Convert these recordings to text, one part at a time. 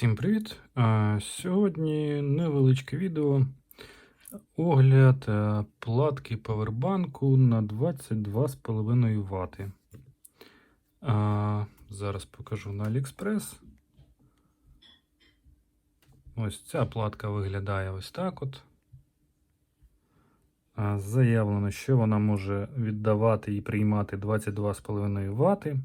Всім привіт! Е, Сьогодні невеличке відео. Огляд е, платки павербанку на 22,5 Вт. Е, Зараз покажу на AliExpress. Ось ця платка виглядає ось так от. Заявлено, що вона може віддавати і приймати 22,5 Вт.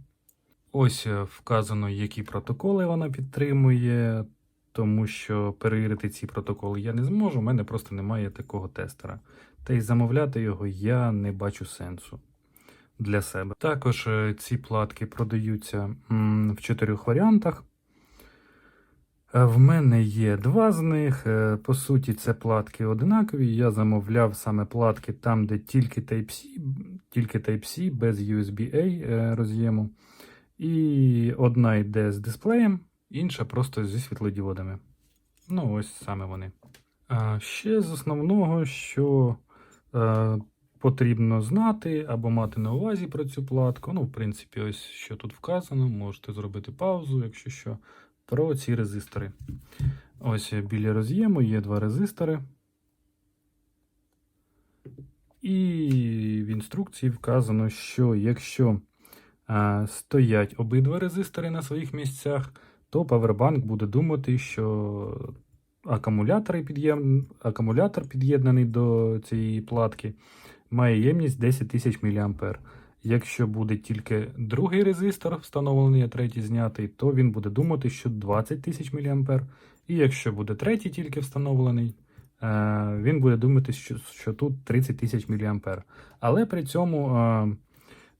Ось е, вказано, які протоколи вона підтримує, тому що перевірити ці протоколи я не зможу, у мене просто немає такого тестера. Та й замовляти його я не бачу сенсу для себе. Також е, ці платки продаються в чотирьох варіантах. Е, В мене є два з них. По суті, це платки одинакові. Я замовляв саме платки там, де тільки Type-C, тільки Type-C без USB-A роз'єму. І одна йде з дисплеєм, інша просто зі світлодіодами. Ну, ось саме вони. А ще з основного, що е, потрібно знати або мати на увазі про цю платку. Ну, в принципі, ось що тут вказано, можете зробити паузу, якщо що, про ці резистори. Ось біля роз'єму є два резистори. І в інструкції вказано, що якщо стоять обидва резистори на своїх місцях, то павербанк буде думати, що акумулятор, під'єднаний до цієї платки має ємність 10 тисяч мА. Якщо буде тільки другий резистор встановлений, а третій знятий, то він буде думати, що 20 тисяч мА. І якщо буде третій тільки встановлений, е, він буде думати, що, що тут 30 тисяч мА. Але при цьому е,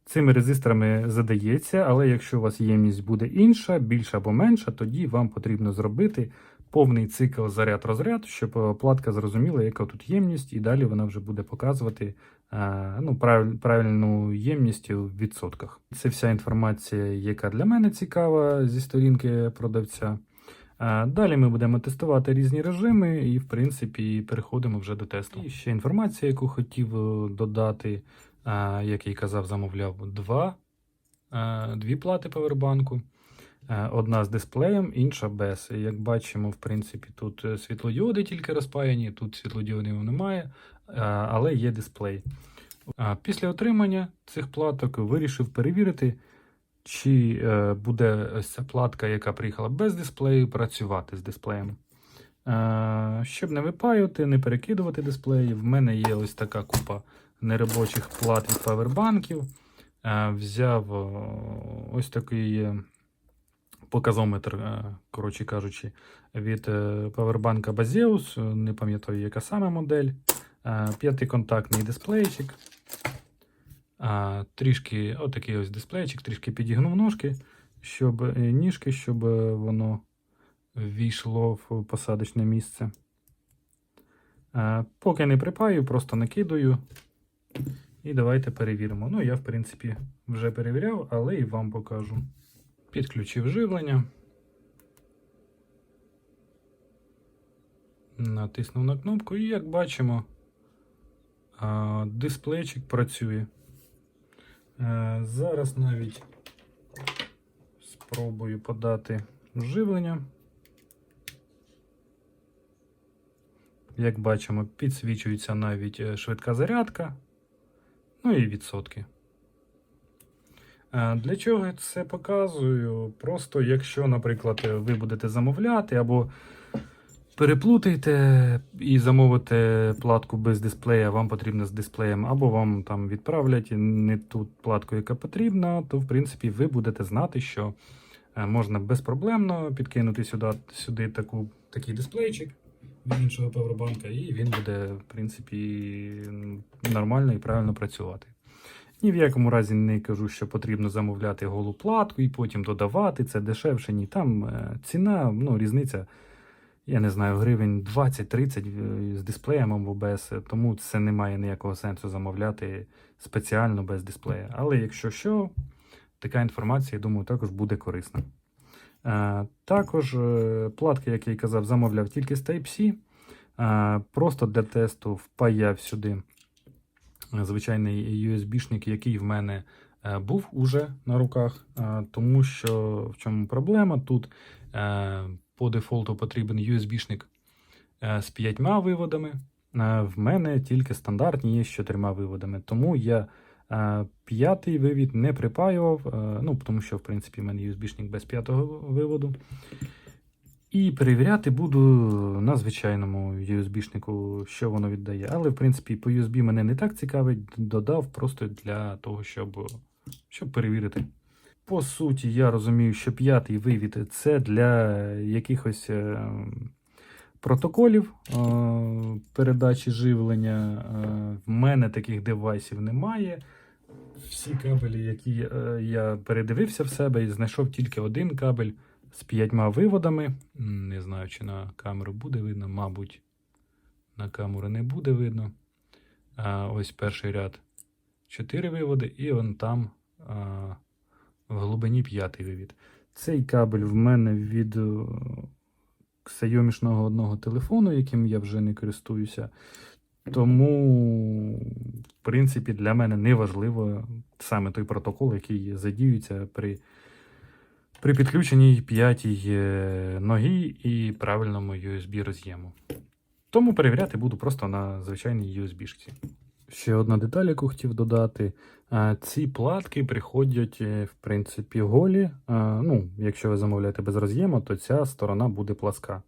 Цими резисторами задається, але якщо у вас ємність буде інша, більша або менша, тоді вам потрібно зробити повний цикл заряд-розряд, щоб е, платка зрозуміла, яка тут ємність, і далі вона вже буде показувати е, ну, правильну ємність у відсотках. Це вся інформація, яка для мене цікава зі сторінки продавця. Е, Далі ми будемо тестувати різні режими і, в принципі, переходимо вже до тесту. І ще інформація, яку хотів додати. Як я й казав, замовляв два, дві плати павербанку. Одна з дисплеєм, інша без. І Як бачимо, в принципі, тут е, світлодіоди тільки розпаяні, тут світлодіодів немає, але є дисплей. Після отримання цих платок вирішив перевірити, чи е, буде ця платка, яка приїхала без дисплею, працювати з дисплеєм. Щоб не випаювати, не перекидувати дисплеї, в мене є ось така купа неробочих плат від павербанків. Е, Взяв ось такий е, показометр, е, коротше кажучи, від е, павербанка е, не пам'ятаю, яка саме модель. Е, П'ятиконтактний дисплейчик. Е, Трішки, отакий ось дисплейчик, трішки підігнув ножки, щоб е, ніжки, щоб е, воно ввійшло в посадочне місце. Е, Поки не припаю, просто накидаю. І давайте перевіримо. Ну, я, в принципі, вже перевіряв, але і вам покажу. Підключив живлення. Натиснув на кнопку, і як бачимо, дисплейчик працює. Е, Зараз навіть спробую подати живлення. Як бачимо, підсвічується навіть е, швидка зарядка, ну і відсотки. Е, Для чого я це показую? Просто якщо, наприклад, ви будете замовляти або переплутаєте і замовите платку без дисплея, вам потрібно з дисплеєм, або вам там відправлять не ту платку, яка потрібна, то в принципі ви будете знати, що е, можна безпроблемно підкинути сюди, сюди таку, такий дисплейчик від іншого павербанка, і він буде, в принципі, нормально і правильно працювати. Ні в якому разі не кажу, що потрібно замовляти голу платку і потім додавати. Це дешевше, ні. Там е, ціна, ну, різниця, я не знаю, гривень 20-30 з дисплеєм або без, тому це не має ніякого сенсу замовляти спеціально без дисплея. Але якщо що, така інформація, я думаю, також буде корисна. Е, Також е, платки, як я й казав, замовляв тільки з Type-C. Е, Просто для тесту впаяв сюди звичайний USB-шник, який в мене був уже на руках, тому що в чому проблема? Тут по дефолту потрібен USB-шник з п'ятьма виводами. В мене тільки стандартні є з чотирма виводами. Тому я п'ятий вивід не припаював, е, ну, тому що, в принципі, в мене USB-шник без п'ятого виводу. І перевіряти буду на звичайному USB-шнику, що воно віддає. Але, в принципі, по USB мене не так цікавить, додав просто для того, щоб, щоб перевірити. По суті, я розумію, що п'ятий вивід це для якихось е, протоколів е, передачі живлення. Е, в мене таких девайсів немає. Всі кабелі, які е, я передивився в себе, і знайшов тільки один кабель з п'ятьма виводами. Не знаю, чи на камеру буде видно, мабуть, на камеру не буде видно. А, ось перший ряд. Чотири виводи, і он там а, в глибині п'ятий вивід. Цей кабель в мене від е, одного телефону, яким я вже не користуюся. Тому, в принципі, для мене не важливо саме той протокол, який задіюється при, при підключенні п'ятій е, ноги і правильному USB роз'єму. Тому перевіряти буду просто на звичайній USB-шці. Ще одна деталь, яку хотів додати. Ці платки приходять, е, в принципі, голі. Ну, якщо ви замовляєте без роз'єму, то ця сторона буде пласка.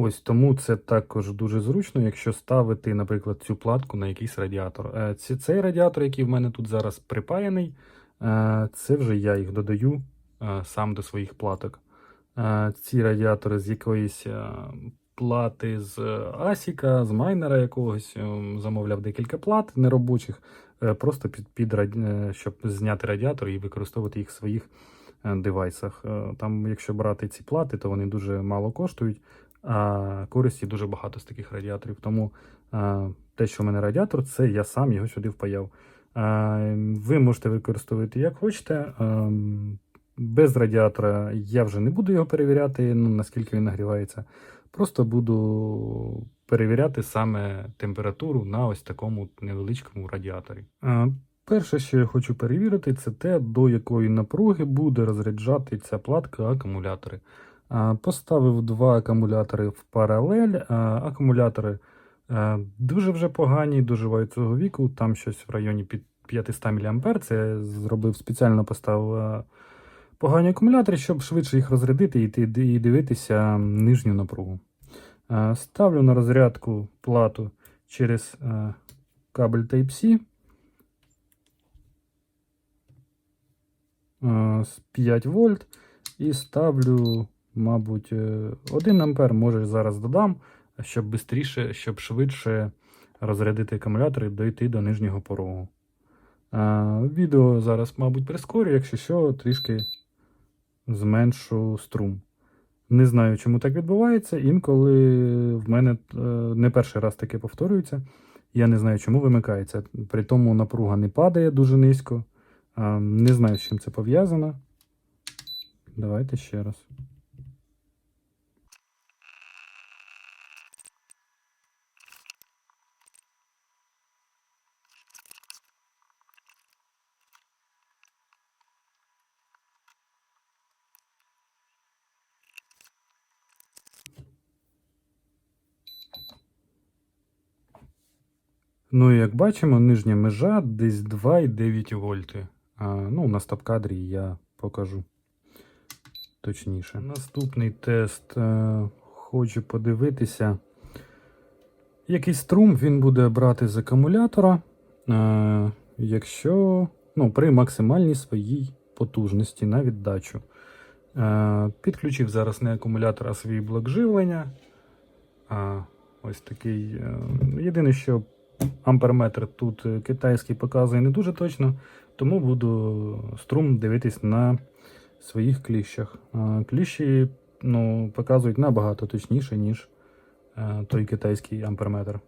Ось тому це також дуже зручно, якщо ставити, наприклад, цю платку на якийсь радіатор. Е, Цей радіатор, який в мене тут зараз припаяний, е, це вже я їх додаю е, сам до своїх платок. Ці радіатори з якоїсь плати з Асіка, з майнера якогось, замовляв декілька плат неробочих, просто під, під щоб зняти радіатор і використовувати їх в своїх девайсах. Там, якщо брати ці плати, то вони дуже мало коштують, користі дуже багато з таких радіаторів. Тому те, що в мене радіатор, це я сам його сюди впаяв. Ви можете використовувати як хочете. Без радіатора я вже не буду його перевіряти, ну, наскільки він нагрівається. Просто буду перевіряти саме температуру на ось такому невеличкому радіаторі. Перше, що я хочу перевірити, це те, до якої напруги буде розряджати ця платка акумулятори. Поставив два акумулятори в паралель. Акумулятори е, дуже вже погані, доживають цього віку. Там щось в районі під 500 мА. Це я зробив спеціально поставив е, погані акумулятори, щоб швидше їх розрядити і дивитися нижню напругу. Е, Ставлю на розрядку плату через кабель Type-C. е, 5 вольт і ставлю, мабуть, е, 1 ампер, може зараз додам, щоб швидше, щоб швидше розрядити акумулятор і дойти до нижнього порогу. Е, Відео зараз, мабуть, прискорю, якщо що, трішки зменшу струм. Не знаю, чому так відбувається. Інколи в мене е, не перший раз таке повторюється. Я не знаю, чому вимикається. При тому напруга не падає дуже низько. А, Не знаю, з чим це пов'язано. Давайте ще раз. Ну, і як бачимо, нижня межа десь 2,9 вольти. А, ну, на стоп-кадрі я покажу точніше. Наступний тест. Е, хочу подивитися, який струм він буде брати з акумулятора, е, якщо ну, при максимальній своїй потужності на віддачу. Е, підключив зараз не акумулятор, а свій блок живлення. Ось такий. єдине, що амперметр тут е, китайський показує не дуже точно, тому буду струм дивитись на своїх кліщах. Кліщі ну, показують набагато точніше, ніж е, той китайський амперметр.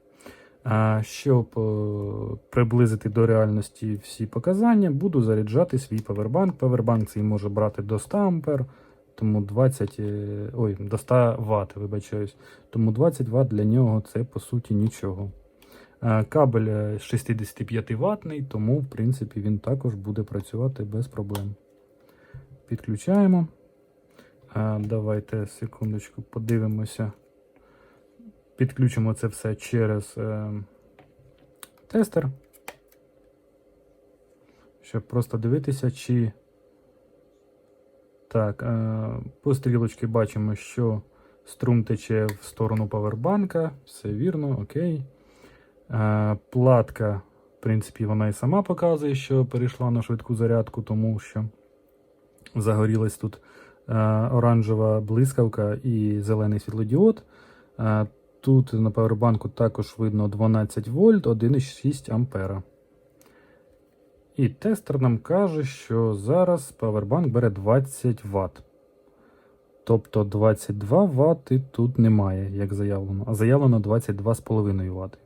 Щоб е, приблизити до реальності всі показання, буду заряджати свій павербанк. Павербанк цей може брати до 100 ампер, тому 20, е, ой, до 100 Вт, вибачаюсь. Тому 20 Вт для нього це по суті нічого. Е, Кабель е, 65 ватний, тому в принципі він також буде працювати без проблем. Підключаємо. Давайте секундочку подивимося. Підключимо це все через е, тестер. Щоб просто дивитися, чи. Так, е, по стрілочці бачимо, що струм тече в сторону павербанка. Все вірно, окей. Е, платка, в принципі, вона і сама показує, що перейшла на швидку зарядку, тому що загорілась тут е, оранжева блискавка і зелений світлодіод. Е, тут на павербанку також видно 12 вольт, 1,6 ампера. І тестер нам каже, що зараз павербанк бере 20 Вт. Тобто 22 Вт тут немає, як заявлено, а заявлено 22,5 Вт.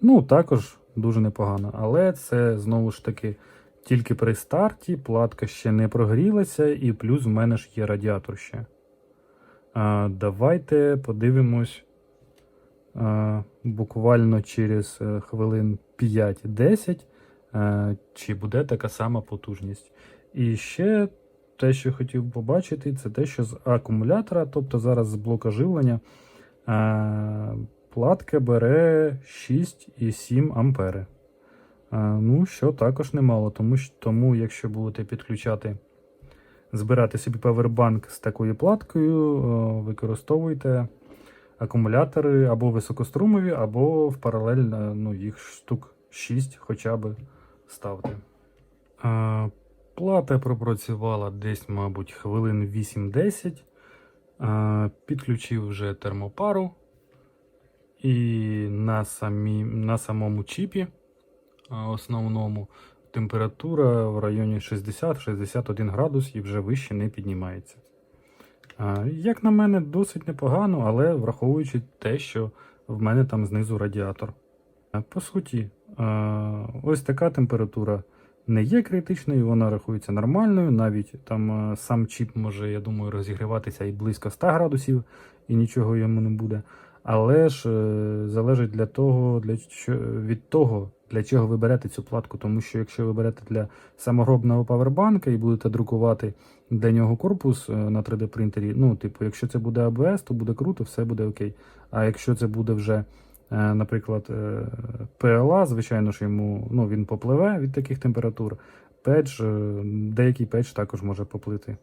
Ну, також дуже непогано, але це знову ж таки тільки при старті, платка ще не прогрілася, і плюс в мене ж є радіатор ще. А, давайте подивимось а, буквально через е, хвилин 5-10, е, чи буде така сама потужність. І ще те, що хотів побачити, це те, що з акумулятора, тобто зараз з блока живлення, е, платка бере 6,7 ампери. Е, Ну, що також немало, тому, тому якщо будете підключати, збирати собі павербанк з такою платкою, е, використовуйте акумулятори або високострумові, або в паралель е, ну, їх штук 6 хоча б ставте. Плата пропрацювала десь, мабуть, хвилин 8-10. Е, Підключив вже термопару. І на, самі, на самому чіпі основному температура в районі 60-61 градус і вже вище не піднімається. Як на мене, досить непогано, але враховуючи те, що в мене там знизу радіатор. По суті, ось така температура не є критичною, вона рахується нормальною. Навіть там сам чіп може, я думаю, розігріватися і близько 100 градусів, і нічого йому не буде. Але ж е, залежить для того, для від того, для чого ви берете цю платку. Тому що якщо ви берете для саморобного павербанка і будете друкувати для нього корпус е, на 3D принтері, ну, типу, якщо це буде ABS, то буде круто, все буде окей. А якщо це буде вже, е, наприклад, PLA, звичайно ж йому ну, він попливе від таких температур. Педж, деякий педж також може поплити.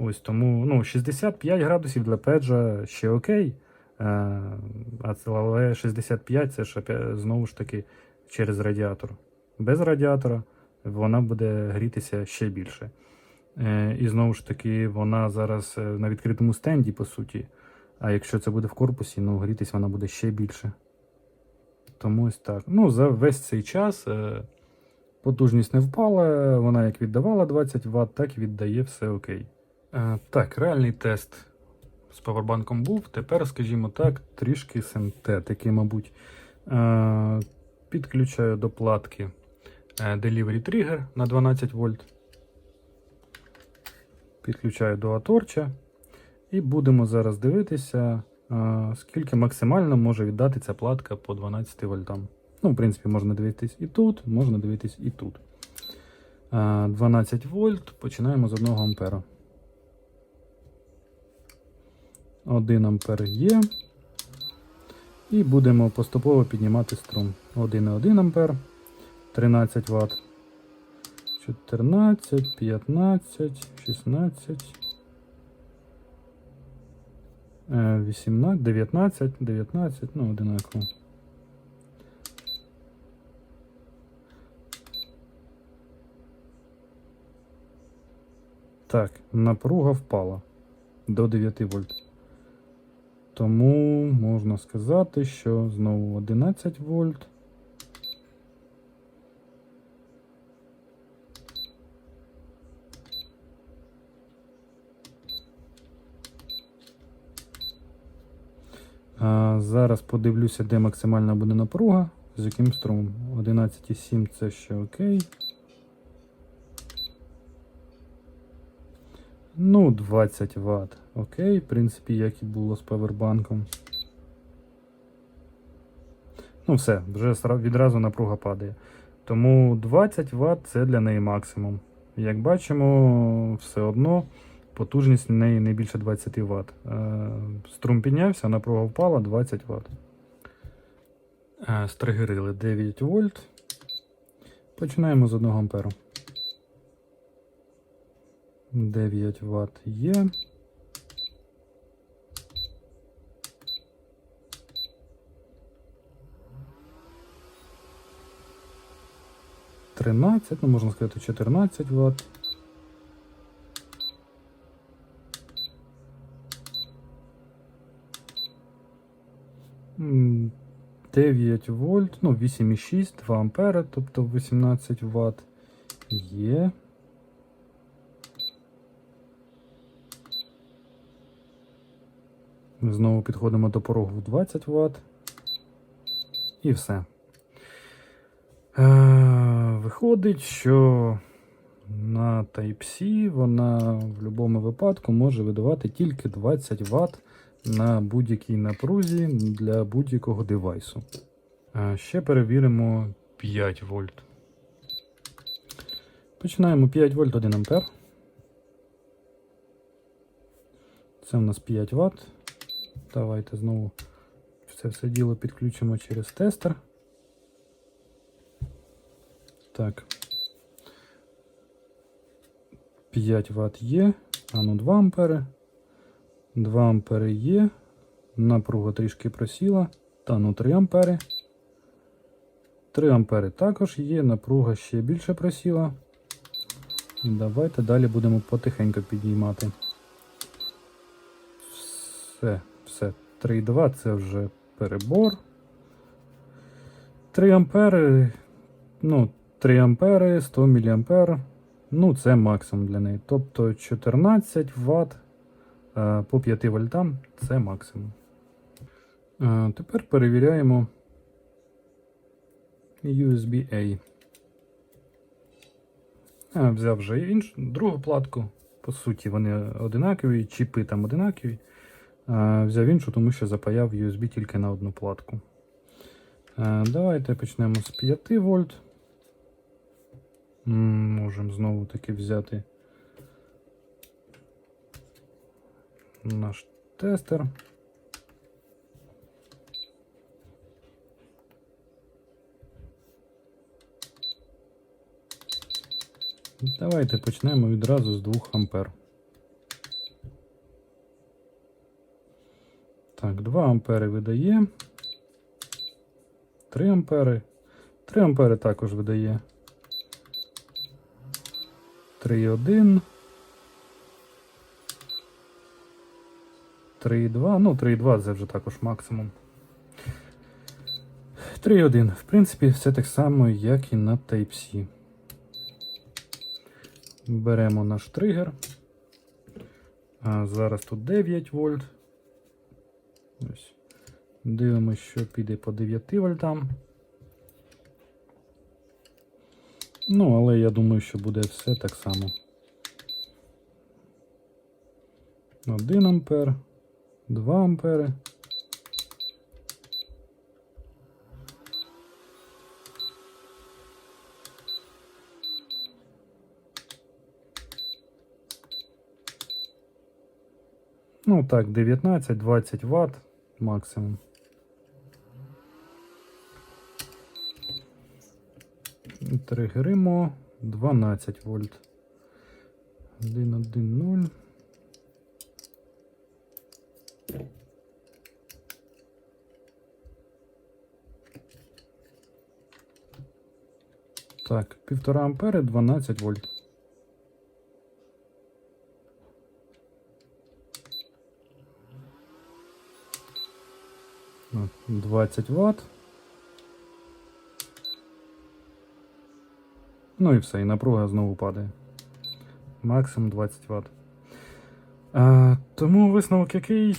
Ось тому ну, 65 градусів для педжа ще окей. Але 65 це ж знову ж таки через радіатор. Без радіатора вона буде грітися ще більше. Е, І знову ж таки, вона зараз е, на відкритому стенді, по суті. А якщо це буде в корпусі, ну грітись вона буде ще більше. Тому ось так. Ну, за весь цей час е, потужність не впала, вона як віддавала 20 Вт, так і віддає все окей. Так, реальний тест з павербанком був. Тепер, скажімо так, трішки синтетики, мабуть. Е, Підключаю до платки е, Delivery Trigger на 12 вольт. Підключаю до аторча. І будемо зараз дивитися, е, скільки максимально може віддати ця платка по 12 вольтам. Ну, в принципі, можна дивитись і тут, можна дивитись і тут. Е, 12 вольт. Починаємо з 1 ампера. 1 ампер є. І будемо поступово піднімати струм. 1,1 ампер, 13 Вт, 14, 15, 16, е, 18, 19, 19, ну, одинаково. Так, напруга впала до 9 вольт. Тому можна сказати, що знову 11 вольт. А, зараз подивлюся, де максимальна буде напруга, з яким струмом. 11,7 це ще окей. Ну, 20 Вт. Окей, в принципі, як і було з павербанком. Ну, все, вже відразу напруга падає. Тому 20 Вт це для неї максимум. Як бачимо, все одно потужність в неї не більше 20 Вт. Е, Струм піднявся, напруга впала 20 Вт. Е, Стригерили 9 вольт. Починаємо з 1 амперу. 9 Вт є. Тринадцять, ну можна сказати 14 Вт. М, 9 вольт, ну 8,6, 2 ампери, тобто 18 Вт є. Знову підходимо до порогу в 20 Вт. І все. Е, виходить, що на Type-C вона в будь-якому випадку може видавати тільки 20 Вт на будь-якій напрузі для будь-якого девайсу. Е, ще перевіримо 5 вольт. Починаємо 5 вольт 1 ампер. Це у нас 5 Вт. Давайте знову це все діло підключимо через тестер. Так. 5 Вт є. А ну 2 ампери. 2 ампери є. Напруга трішки просіла. Та ну 3 ампери. 3 ампери також є. Напруга ще більше просіла. І давайте далі будемо потихеньку підіймати. Все, все. 3,2 це вже перебор. 3 ампери. Ну, 3 ампери, 100 мА. Ну, це максимум для неї. Тобто 14 Вт е, по 5 вольтам це максимум. Е, Тепер перевіряємо USB-A. Я взяв вже іншу, другу платку. По суті, вони одинакові, чіпи там одинакові. Е, Взяв іншу, тому що запаяв USB тільки на одну платку. Е, Давайте почнемо з 5 вольт. Можемо знову таки взяти наш тестер. Давайте почнемо відразу з 2 ампер. Так, 2 ампери видає. 3 ампери. 3 ампери також видає. 3,1. 3,2. Ну, 3,2 це вже також максимум. 3,1. В принципі, все так само, як і на Type-C. Беремо наш тригер. А, зараз тут 9 вольт. Ось. Дивимося, що піде по 9 вольтам. Ну, але я думаю, що буде все так само. 1 ампер, 2 ампери. Ну так, 19-20 Вт максимум. Тригеримо 12 вольт. 1, 1, 0. Так, 1,5 ампери 12 вольт. От, 20 Вт. Ну і все, і напруга знову падає. Максимум 20 Вт. А, тому висновок який,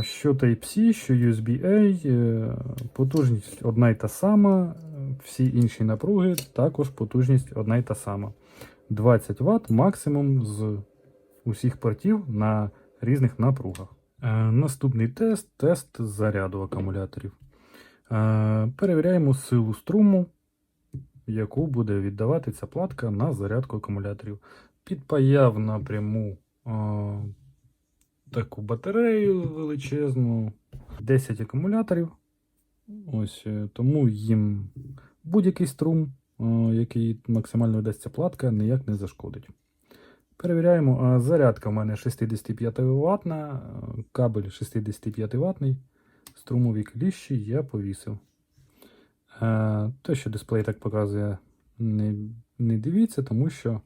що Type-C, що USB-A, е, потужність одна й та сама, всі інші напруги також потужність одна й та сама. 20 Вт максимум з усіх портів на різних напругах. Е, Наступний тест тест заряду акумуляторів. Е, Перевіряємо силу струму, яку буде віддавати ця платка на зарядку акумуляторів. Підпаяв напряму таку батарею величезну, 10 акумуляторів. Ось е, тому їм будь-який струм, який максимально видасться платка, ніяк не зашкодить. Перевіряємо. Зарядка в мене 65 Вт, кабель 65 ватний, струмові кліщі я повісив. Е, Те, що дисплей так показує, не, не дивіться, тому що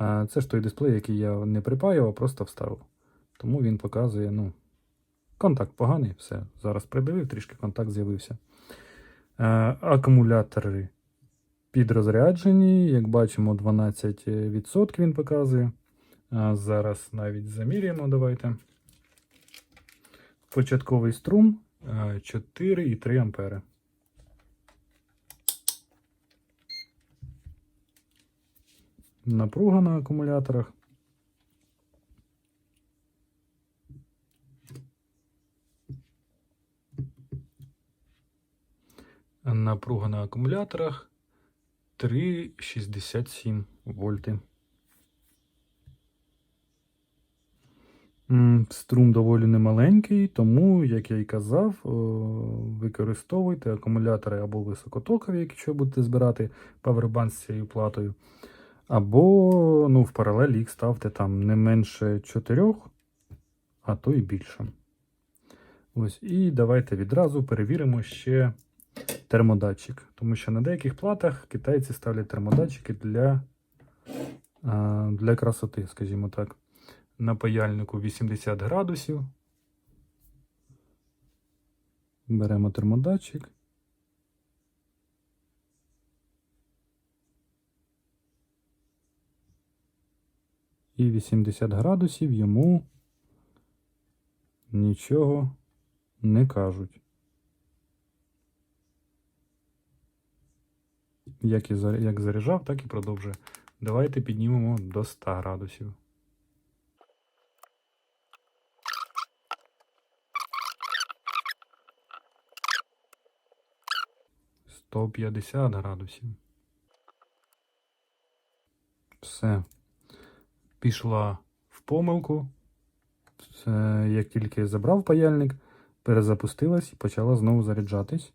е, це ж той дисплей, який я не припаяв, а просто вставив. Тому він показує, ну, контакт поганий, все. Зараз придивив, трішки контакт з'явився. Е, Акумулятори підрозряджені, як бачимо, 12% він показує. Зараз навіть заміряємо, давайте. Початковий струм е, 4,3 ампери. Напруга на акумуляторах. Напруга на акумуляторах 3,67 вольти. Струм доволі немаленький, тому, як я й казав, використовуйте акумулятори або високотокові, якщо будете збирати павербанк з цією платою, або ну, в паралель їх ставте там не менше 4, а то і більше. Ось, і давайте відразу перевіримо ще термодатчик. Тому що на деяких платах китайці ставлять термодатчики для, для красоти, скажімо так на паяльнику 80 градусів. Беремо термодатчик. І 80 градусів йому нічого не кажуть. Як, і, як заряджав, так і продовжує. Давайте піднімемо до 100 градусів. 150 градусів. Все. Пішла в помилку. Це, як тільки забрав паяльник, перезапустилась і почала знову заряджатись.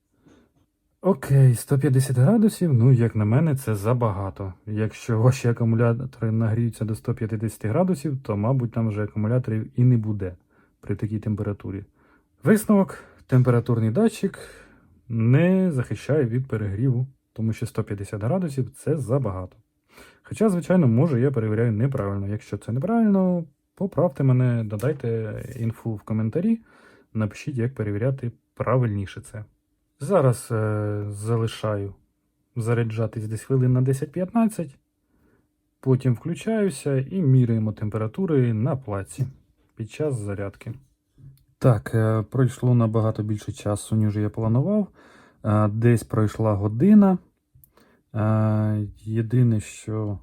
Окей, 150 градусів, ну, як на мене, це забагато. Якщо ваші акумулятори нагріються до 150 градусів, то, мабуть, там вже акумуляторів і не буде при такій температурі. Висновок: температурний датчик не захищає від перегріву, тому що 150 градусів це забагато. Хоча, звичайно, може, я перевіряю неправильно. Якщо це неправильно, поправте мене, додайте інфу в коментарі, напишіть, як перевіряти правильніше це. Зараз е, залишаю заряджатись десь хвилин на 10-15, потім включаюся і міряємо температури на плаці під час зарядки. Так, е, пройшло набагато більше часу, ніж я планував. Е, Десь пройшла година. Е, Єдине, що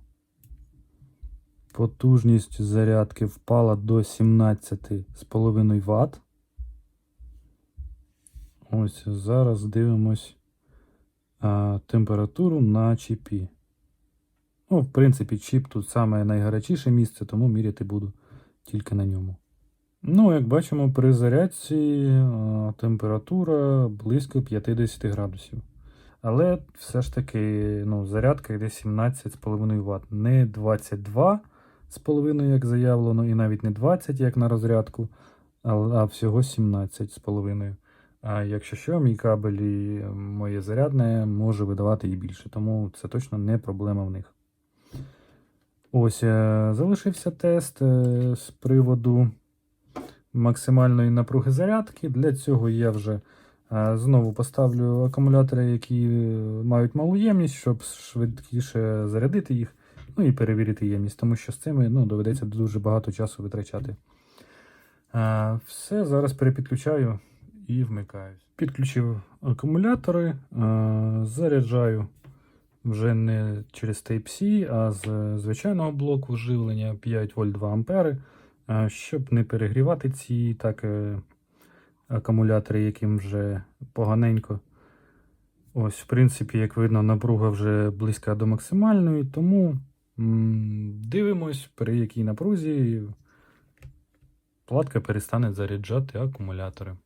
потужність зарядки впала до 17,5 Вт. Ось зараз дивимось температуру на чіпі. Ну, в принципі, чіп тут саме найгарячіше місце, тому міряти буду тільки на ньому. Ну, як бачимо, при зарядці е, температура близько 50 градусів. Але все ж таки ну, зарядка йде 17,5 Вт. Не 22,5, як заявлено, і навіть не 20, як на розрядку, а, всього 17,5. А якщо що, мій кабель і моє зарядне може видавати і більше, тому це точно не проблема в них. Ось, е, залишився тест е, з приводу максимальної напруги зарядки. Для цього я вже е, знову поставлю акумулятори, які мають малу ємність, щоб швидкіше зарядити їх, ну і перевірити ємність, тому що з цими ну, доведеться дуже багато часу витрачати. Е, Все, зараз перепідключаю і вмикаюсь. Підключив акумулятори, е, заряджаю вже не через Type-C, а з звичайного блоку живлення 5 вольт 2 ампери. Щоб не перегрівати ці так е, акумулятори, яким вже поганенько. Ось, в принципі, як видно, напруга вже близька до максимальної, тому дивимось, при якій напрузі платка перестане заряджати акумулятори.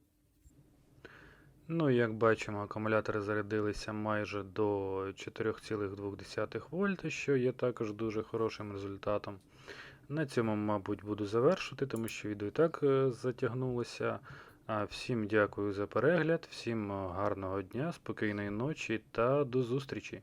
Ну, як бачимо, акумулятори зарядилися майже до 4,2 вольта, що є також дуже хорошим результатом. На цьому, мабуть, буду завершити, тому що відео і так е, затягнулося. Всім дякую за перегляд, всім е, гарного дня, спокійної ночі та до зустрічі!